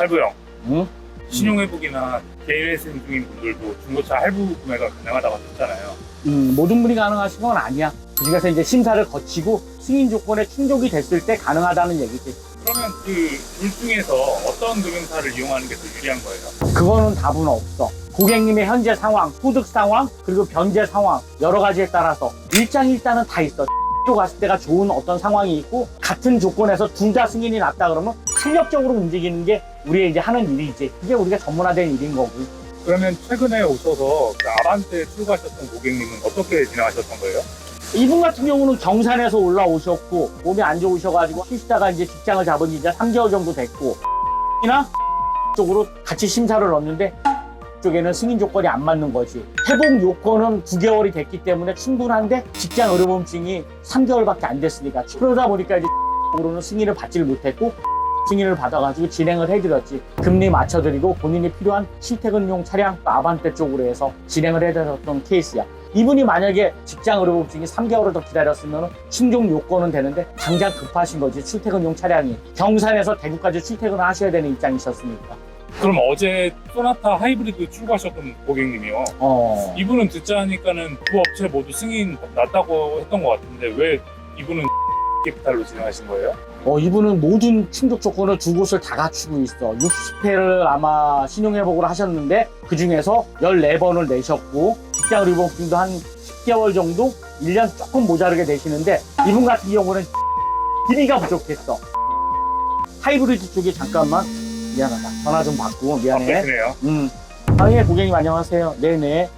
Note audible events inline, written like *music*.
할부 형 응? 신용회복이나 개인 회생 중인 분들도 중고차 할부 구매가 가능하다고 하셨잖아요. 음, 모든 분이 가능하신 건 아니야. 그래서 이제 심사를 거치고 승인 조건에 충족이 됐을 때 가능하다는 얘기지. 그러면 그 둘 중에서 어떤 금융사를 이용하는 게 더 유리한 거예요? 그거는 답은 없어. 고객님의 현재 상황, 소득 상황, 그리고 변제 상황, 여러 가지에 따라서 일장일단은 다 있어. *laughs* 쪽 갔을 때가 좋은 어떤 상황이 있고, 같은 조건에서 둘 다 승인이 났다 그러면 탄력적으로 움직이는 게 우리의 이제 하는 일이지. 그게 우리가 전문화된 일인 거고. 그러면 최근에 오셔서 그 아반떼 출고하셨던 고객님은 어떻게 진행하셨던 거예요? 이분 같은 경우는 경산에서 올라오셨고, 몸이 안 좋으셔가지고, 쉬시다가 이제 직장을 잡은 지 이제 3개월 정도 됐고, 이나 쪽으로 같이 심사를 넣었는데, 쪽에는 승인 조건이 안 맞는 거지. 회복 요건은 9개월이 됐기 때문에 충분한데, 직장 의료보험증이 3개월밖에 안 됐으니까. 그러다 보니까 이제 쪽으로는 승인을 받지를 못했고, 승인을 받아가지고 진행을 해드렸지. 금리 맞춰드리고 본인이 필요한 실퇴근용 차량 또 아반떼 쪽으로 해서 진행을 해드렸던 케이스야. 이분이 만약에 직장 의료보험증이 3개월을 더 기다렸으면 충족 요건은 되는데 당장 급하신 거지 출퇴근용 차량이 경산에서 대구까지 출퇴근을 하셔야 되는 입장이셨으니까 그럼 어제 소나타 하이브리드 출고하셨던 고객님이요. 어 이분은 듣자 하니까는 두 업체 모두 승인 났다고 했던 것 같은데 왜 이분은 캐피탈로 진행하신 거예요? 어, 이분은 모든 충족 조건을 두 곳을 다 갖추고 있어 60회를 아마 신용회복을 하셨는데 그 중에서 14번을 내셨고 직장 의료보험증도 한 10개월 정도 1년 조금 모자르게 되시는데 이분 같은 경우는 *laughs* 길이가 부족했어 하이브리드 쪽이 잠깐만 미안하다 전화 좀 받고 미안해 바쁘시네요. 음. 아, 예, 고객님 안녕하세요. 네네.